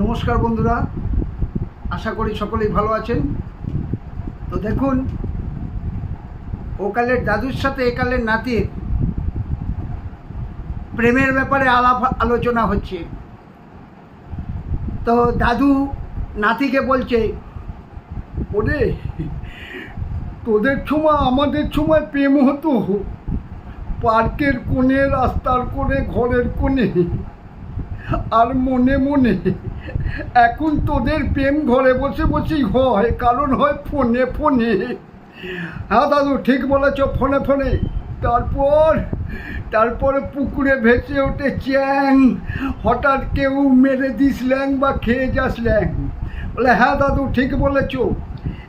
নমস্কার বন্ধুরা, আশা করি সকলেই ভালো আছেন। তো দেখুন, ওকালের দাদুর সাথে একালের নাতির প্রেমের ব্যাপারে আলাপ আলোচনা হচ্ছে। তো দাদু নাতিকে বলছে, ওরে, তোদের সময় আমাদের সময় প্রেম হতো। পার্কের কোণে, রাস্তার কোণে, ঘরের কোণে, আর মনে মনে এখন তোদের প্রেম ঘরে বসে বসেই হয়, কারণ হয় ফোনে ফোনে। হ্যাঁ দাদু, ঠিক বলেছ, ফোনে ফোনে। তারপর, তারপরে পুকুরে ভেসে ওঠে চ্যাং। হঠাৎ কেউ মেরে দিস ল্যাং বা খেয়ে যাস ল্যাং। বলে হ্যাঁ দাদু, ঠিক বলেছ।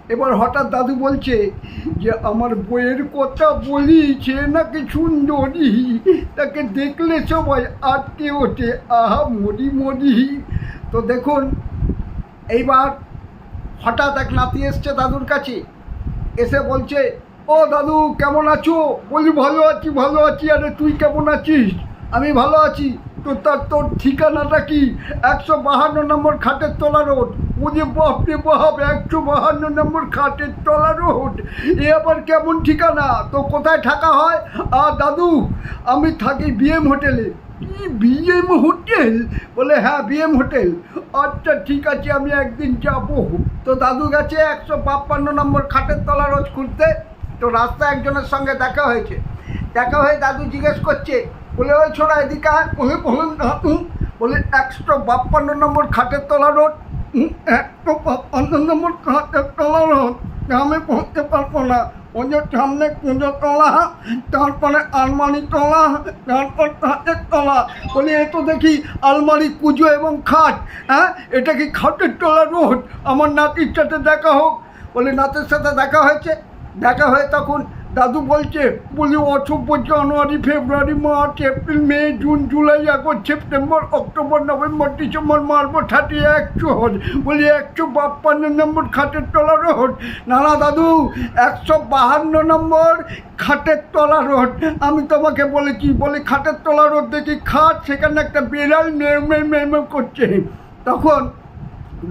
এবার হঠাৎ দাদু বলছে যে, আমার বইয়ের কথা বলি সে নাকি সুন্দরী? তাকে দেখলে সবাই আটকে ওঠে। আহা, মরি মরি। তো দেখুন, এইবার হঠাৎ এক নাতি এসছে দাদুর কাছে। এসে বলছে, ও দাদু, কেমন আছো? বলি, ভালো আছি ভালো আছি। আরে, তুই কেমন আছিস? আমি ভালো আছি। তো তার তোর ঠিকানাটা কি? একশো বাহান্ন নম্বর খাটের তলা রোড। বুঝে বাপরে বাপ একশো বাহান্ন নম্বর খাটের তলা রোড। এ আবার কেমন ঠিকানা? তো কোথায় থাকা হয়? আর দাদু, আমি থাকি বিএম হোটেলে। BM hotel? বলে হ্যাঁ বিএম হোটেল। আচ্ছা ঠিক আছে, আমি একদিন যাব। তো দাদু গেছে একশো বাপ্পান্ন নম্বর খাটের তলা রোজ খুঁজতে তো রাস্তায় একজনের সঙ্গে দেখা হয়েছে। দেখা হয়ে দাদু জিজ্ঞেস করছে বলে, ওই ছোড়া এদিকে। বলে বলুন বলে, একশো বাপ্পান্ন নম্বর খাটের তলা রোড। একশো বাপ্পান্ন নম্বর খাটের তলা রোড। আমি পৌঁছতে পারব না। ওই যে সামনে কুঁজো তলা, তারপরে আলমারি তলা, তারপর খাটের তলা। বলি এ তো দেখি আলমারি, কুজো এবং খাট হ্যাঁ? এটা কি খাটের তলা রোড? আমার নাতির সাথে দেখা হোক। বলে, নাতির সাথে দেখা হয়েছে। দেখা হয়ে তখন দাদু বলছে, বলি অসভ্য January, February, March, April, May, June, July, August, September, October, November, December March thirty একশো বলি একশো বাপ্পান্ন নম্বর খাটের তলা রোড। না না দাদু, একশো বাহান্ন নম্বর খাটের তলা রোড। আমি তোমাকে বলেছি, বলি খাটের তলা রোড দেখি খাট, সেখানে একটা বিড়াল নেমে নেমে করছে। তখন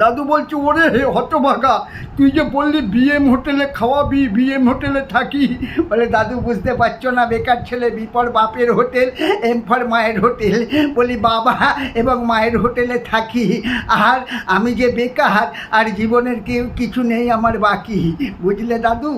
দাদু বলছে, ওরে হে হতভাগা, তুই যে বললি বিএম হোটেলে খাওয়াবি বিএম হোটেলে থাকি। বলে, দাদু বুঝতে পারছ না, বেকার ছেলে বিপর বাপের হোটেল এম ফর মায়ের হোটেল। বলি, বাবা, এবং মায়ের হোটেলে থাকি, আর আমি যে বেকার, আর জীবনের কেউ কিছু নেই আমার বাকি। বুঝলে দাদু?